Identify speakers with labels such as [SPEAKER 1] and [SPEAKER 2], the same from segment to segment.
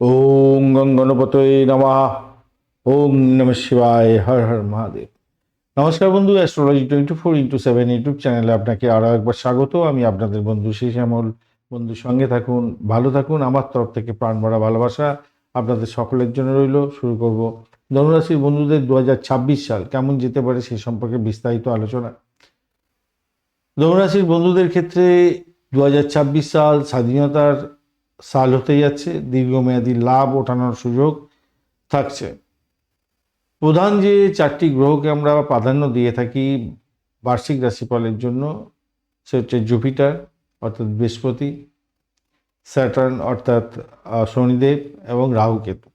[SPEAKER 1] ওং গং গণপতয়ে নমঃ। ওং নম শিবায়, হর হর মহাদেব। নমস্কার বন্ধু astrology twenty four into seven YouTube চ্যানেলে আপনাকে আরও একবার স্বাগত। আমি আপনাদের বন্ধু শেষ শ্যামল বন্ধু, সঙ্গে থাকুন, ভালো থাকুন। আমার তরফ থেকে প্রাণ ভরা ভালোবাসা আপনাদের সকলের জন্য রইল। শুরু করব ধনুরাশির বন্ধুদের দু হাজার ছাব্বিশ সাল। কেমন যেতে পারে সে সম্পর্কে বিস্তারিত আলোচনা। ধনুরাশির বন্ধুদের ক্ষেত্রে দু হাজার ছাব্বিশ সাল স্বাধীনতার সাল হতে যাচ্ছে, দীর্ঘমেয়াদী লাভ ওঠানোর সুযোগ থাকছে। প্রধান যে চারটি গ্রহকে আমরা প্রাধান্য দিয়ে থাকি বার্ষিক রাশিফলের জন্য, সে হচ্ছে জুপিটার, অর্থাৎ বৃহস্পতি, স্যাটার্ন, অর্থাৎ শনিদেব এবং রাহুকেতু।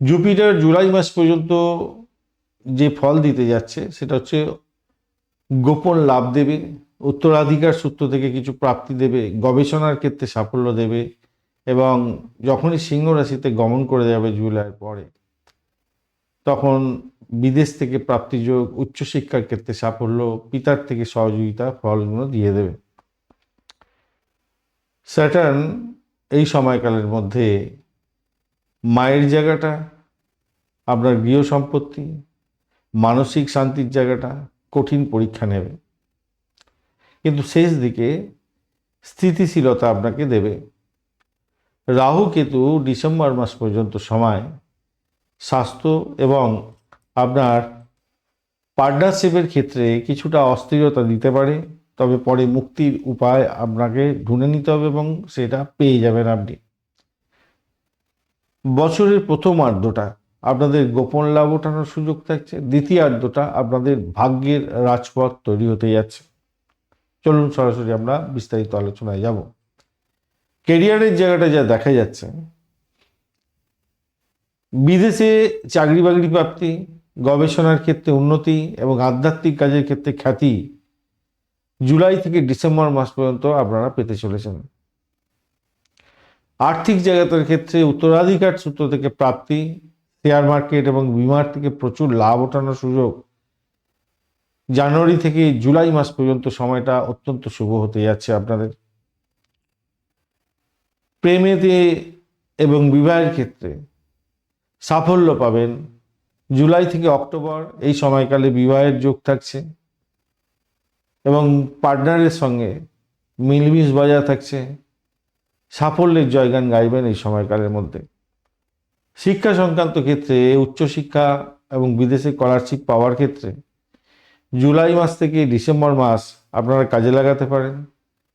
[SPEAKER 1] জুপিটার জুলাই মাস পর্যন্ত যে ফল দিতে যাচ্ছে, সেটা হচ্ছে গোপন লাভ দেবে উত্তরাধিকার সূত্র থেকে কিছু প্রাপ্তি দেবে, গবেষণার ক্ষেত্রে সাফল্য দেবে এবং যখনই সিংহ রাশিতে গমন করে যাবে জুলাইয়ের পরে, তখন বিদেশ থেকে প্রাপ্তিযোগ উচ্চশিক্ষার ক্ষেত্রে সাফল্য, পিতার থেকে সহযোগিতা, ফলগুলো দিয়ে দেবে। স্যাটার্ন এই সময়কালের মধ্যে মায়ের জায়গাটা, আপনার গৃহ সম্পত্তি, মানসিক শান্তির জায়গাটা কঠিন পরীক্ষা নেবে। কিন্তু শেষ দিকে স্থিতিশীলতা আপনাকে দেবে। রাহু কেতু ডিসেম্বর মাস পর্যন্ত সময়, স্বাস্থ্য এবং আপনার পার্টনারশিপের ক্ষেত্রে কিছুটা অস্থিরতা দিতে পারে, তবে পরে মুক্তির উপায় আপনাকে ঢুঁড়ে নিতে হবে এবং সেটা পেয়ে যাবেন আপনি। বছরের প্রথম আর্ধটা আপনাদের গোপন লাভ ওঠানোর সুযোগ থাকছে, দ্বিতীয় আর্ধটা আপনাদের ভাগ্যের রাজপথ তৈরি হতে যাচ্ছে। চলুন সরাসরি আমরা বিস্তারিত আলোচনায় যাব। কেরিয়ারের জায়গাটা যা দেখা যাচ্ছে, বিদেশে চাকরি বাকরি প্রাপ্তি, গবেষণার ক্ষেত্রে উন্নতি এবং আধ্যাত্মিক কাজের ক্ষেত্রে খ্যাতি জুলাই থেকে ডিসেম্বর মাস পর্যন্ত আপনারা পেতে চলেছেন। আর্থিক জায়গাটার ক্ষেত্রে উত্তরাধিকার সূত্র থেকে প্রাপ্তি শেয়ার মার্কেট এবং বিমার থেকে প্রচুর লাভ ওঠানোর সুযোগ জানুয়ারি থেকে জুলাই মাস পর্যন্ত সময়টা অত্যন্ত শুভ হতে যাচ্ছে আপনাদের। প্রেমেতে এবং বিবাহের ক্ষেত্রে সাফল্য পাবেন। জুলাই থেকে অক্টোবর এই সময়কালে বিবাহের যোগ থাকছে এবং পার্টনারের সঙ্গে মিলমিশ বজায় থাকছে। সাফল্যের জয়গান গাইবেন এই সময়কালের মধ্যে। শিক্ষা সংক্রান্ত ক্ষেত্রে, উচ্চশিক্ষা এবং বিদেশে স্কলারশিপ পাওয়ার ক্ষেত্রে জুলাই মাস থেকে ডিসেম্বর মাস আপনারা কাজে লাগাতে পারেন।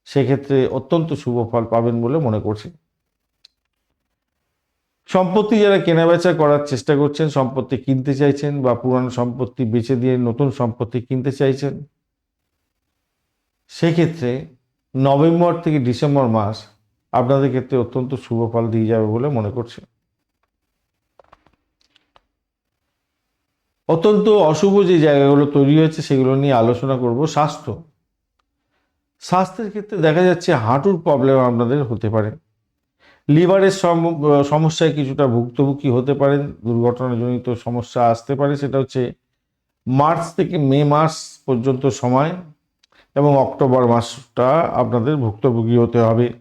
[SPEAKER 1] সেক্ষেত্রে অত্যন্ত শুভ ফল পাবেন বলে মনে করছি। সম্পত্তি যারা কেনাবেচা করার চেষ্টা করছেন, সম্পত্তি কিনতে চাইছেন বা পুরানো সম্পত্তি বেচে দিয়ে নতুন সম্পত্তি কিনতে চাইছেন, সেক্ষেত্রে নভেম্বর থেকে ডিসেম্বর মাস আপনাদের ক্ষেত্রে অত্যন্ত শুভ ফল দিয়ে যাবে বলে মনে করছি। অত্যন্ত অশুভ যে জায়গাগুলো তৈরি হয়েছে, সেগুলো নিয়ে আলোচনা করব। স্বাস্থ্য। স্বাস্থ্যের ক্ষেত্রে দেখা যাচ্ছে হাঁটুর প্রবলেম আপনাদের হতে পারে। লিভারের সম- সমস্যায় কিছুটা ভুক্তভোগী হতে পারেন, দুর্ঘটনাজনিত সমস্যা আসতে পারে, সেটা হচ্ছে মার্চ থেকে মে মাস পর্যন্ত সময় এবং অক্টোবর মাসটা আপনাদের ভুক্তভোগী হতে হবে।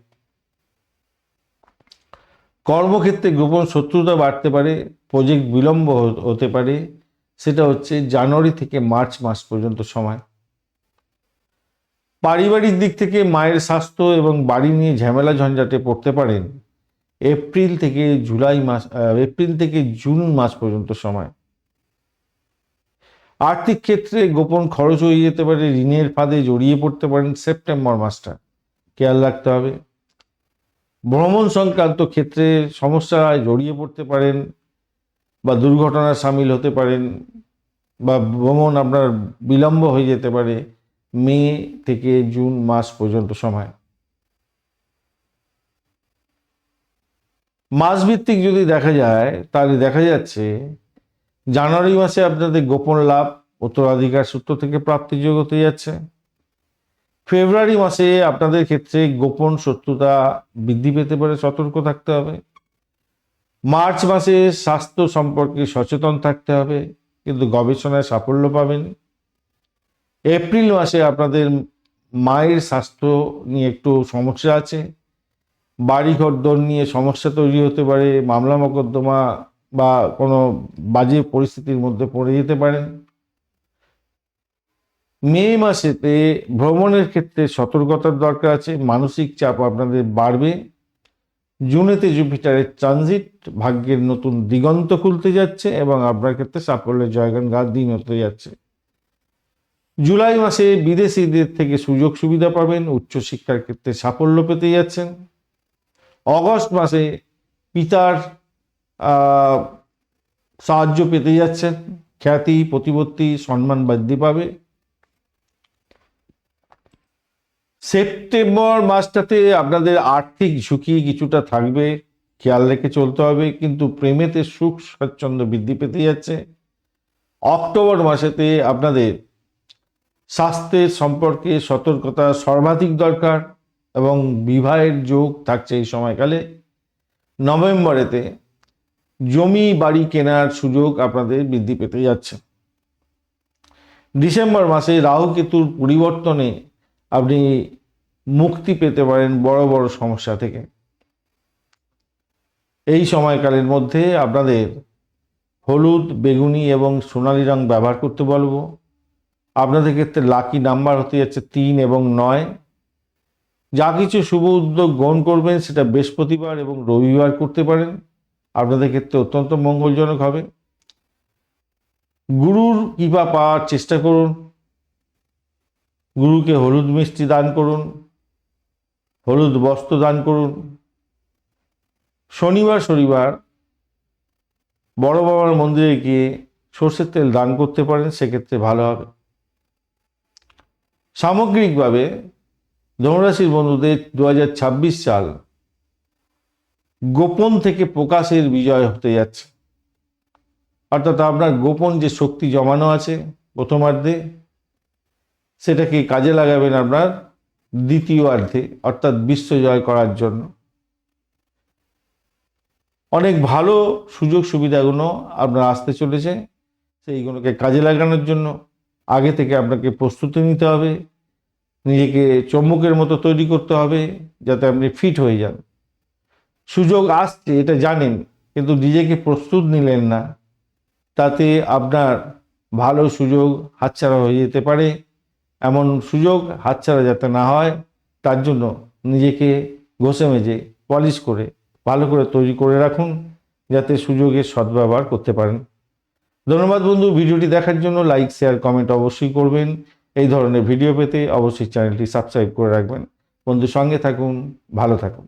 [SPEAKER 1] কর্মক্ষেত্রে গোপন শত্রুতা বাড়তে পারে, প্রজেক্ট বিলম্ব হতে পারে সেটা হচ্ছে জানুয়ারি থেকে মার্চ মাস পর্যন্ত সময়। পারিবারিক দিক থেকে মায়ের স্বাস্থ্য এবং বাড়ি নিয়ে ঝামেলা ঝঞ্ঝাটে পড়তে পারেন এপ্রিল থেকে জুলাই মাস এপ্রিল থেকে জুন মাস পর্যন্ত সময়। আর্থিক ক্ষেত্রে গোপন খরচ হয়ে যেতে পারে, ঋণের ফাঁদে জড়িয়ে পড়তে পারেন সেপ্টেম্বর মাসটা। খেয়াল রাখতে হবে। ভ্রমণ সংক্রান্ত ক্ষেত্রে সমস্যায় জড়িয়ে পড়তে পারেন বা দুর্ঘটনায় সামিল হতে পারেন বা ভ্রমণ আপনার বিলম্ব হয়ে যেতে পারে মে থেকে জুন মাস পর্যন্ত সময়। মাসভিত্তিক যদি দেখা যায়, তাহলে দেখা যাচ্ছে জানুয়ারি মাসে আপনাদের গোপন লাভ, উত্তরাধিকার সূত্র থেকে প্রাপ্তিযোগ হতে যাচ্ছে। ফেব্রুয়ারি মাসে আপনাদের ক্ষেত্রে গোপন শত্রুতা বৃদ্ধি পেতে পারে, সতর্ক থাকতে হবে। মার্চ মাসে স্বাস্থ্য সম্পর্কে সচেতন থাকতে হবে, কিন্তু গবেষণায় সাফল্য পাবেন। এপ্রিল মাসে আপনাদের মায়ের স্বাস্থ্য নিয়ে একটু সমস্যা আছে। বাড়িঘর দর নিয়ে সমস্যা তৈরি হতে পারে, মামলা মোকদ্দমা বা কোনো বাজে পরিস্থিতির মধ্যে পড়ে যেতে পারেন। মে মাসেতে ভ্রমণের ক্ষেত্রে সতর্কতার দরকার আছে, মানসিক চাপ আপনাদের বাড়বে। জুনেতে জুপিটারের ট্রানজিট, ভাগ্যের নতুন দিগন্ত খুলতে যাচ্ছে এবং আপনার ক্ষেত্রে সাফল্যের জয়গান গান দিন হতে যাচ্ছে। জুলাই মাসে বিদেশিদের থেকে সুযোগ সুবিধা পাবেন, উচ্চশিক্ষার ক্ষেত্রে সাফল্য পেতে যাচ্ছেন। অগস্ট মাসে পিতার সাহায্য পেতে যাচ্ছেন। খ্যাতি, প্রতিপত্তি, সম্মান বৃদ্ধি পাবে। সেপ্টেম্বর মাসটাতে আপনাদের আর্থিক ঝুঁকি কিছুটা থাকবে, খেয়াল রেখে চলতে হবে, কিন্তু প্রেমেতে সুখ স্বাচ্ছন্দ্য বৃদ্ধি পেতে যাচ্ছে। অক্টোবর মাসেতে আপনাদের স্বাস্থ্যের সম্পর্কে সতর্কতা সর্বাধিক দরকার এবং বিবাহের যোগ থাকছে এই সময়কালে। নভেম্বরেতে জমি বাড়ি কেনার সুযোগ আপনাদের বৃদ্ধি পেতে যাচ্ছে। ডিসেম্বর মাসে রাহু কেতুর পরিবর্তনে আপনি মুক্তি পেতে পারেন বড় বড় সমস্যা থেকে। এই সময়কালের মধ্যে আপনাদের হলুদ, বেগুনি এবং সোনালী রং ব্যবহার করতে বলব। আপনাদের ক্ষেত্রে লাকি নাম্বার হতে যাচ্ছে তিন এবং নয়। যা কিছু শুভ উদ্যোগ গ্রহণ করবেন সেটা বৃহস্পতিবার এবং রবিবার করতে পারেন। আপনাদের ক্ষেত্রে অত্যন্ত মঙ্গলজনক হবে। গুরুর কৃপা পাওয়ার চেষ্টা করুন। গুরুকে হলুদ মিষ্টি দান করুন, হলুদ বস্ত্র দান করুন। শনিবার শনিবার বড় বাবার মন্দিরে গিয়ে সর্ষের তেল দান করতে পারেন, সেক্ষেত্রে ভালো হবে। সামগ্রিকভাবে ধনুরাশির বন্ধুদের দু হাজার ছাব্বিশ সাল গোপন থেকে প্রকাশের বিজয় হতে যাচ্ছে। অর্থাৎ আপনার গোপন যে শক্তি জমানো আছে প্রথমার্ধে সেটাকে কাজে লাগাবেন আপনার দ্বিতীয়ার্ধে অর্থাৎ বিশ্ব জয় করার জন্য। অনেক ভালো সুযোগ সুবিধাগুলো আপনার আসতে চলেছে, সেইগুলোকে কাজে লাগানোর জন্য আগে থেকে আপনাকে প্রস্তুতি নিতে হবে, নিজেকে চম্বুকের মতো তৈরি করতে হবে, যাতে আপনি ফিট হয়ে যান। সুযোগ আসছে, এটা জানেন, কিন্তু নিজেকে প্রস্তুত নিলেন না, তাতে আপনার ভালো সুযোগ হাতছাড়া হয়ে যেতে পারে। এমন সুযোগ হাতছাড়া যাতে না হয়, তার জন্য নিজেকে ঘষে মেজে পলিশ করে, ভালো করে তৈরি করে রাখুন, যাতে সুযোগের সদ্ব্যবহার করতে পারেন। ধন্যবাদ বন্ধু, ভিডিওটি দেখার জন্য লাইক শেয়ার কমেন্ট অবশ্যই করবেন। এই ধরনের ভিডিও পেতে অবশ্যই চ্যানেলটি সাবস্ক্রাইব করে রাখবেন। বন্ধু সঙ্গে থাকুন, ভালো থাকুন।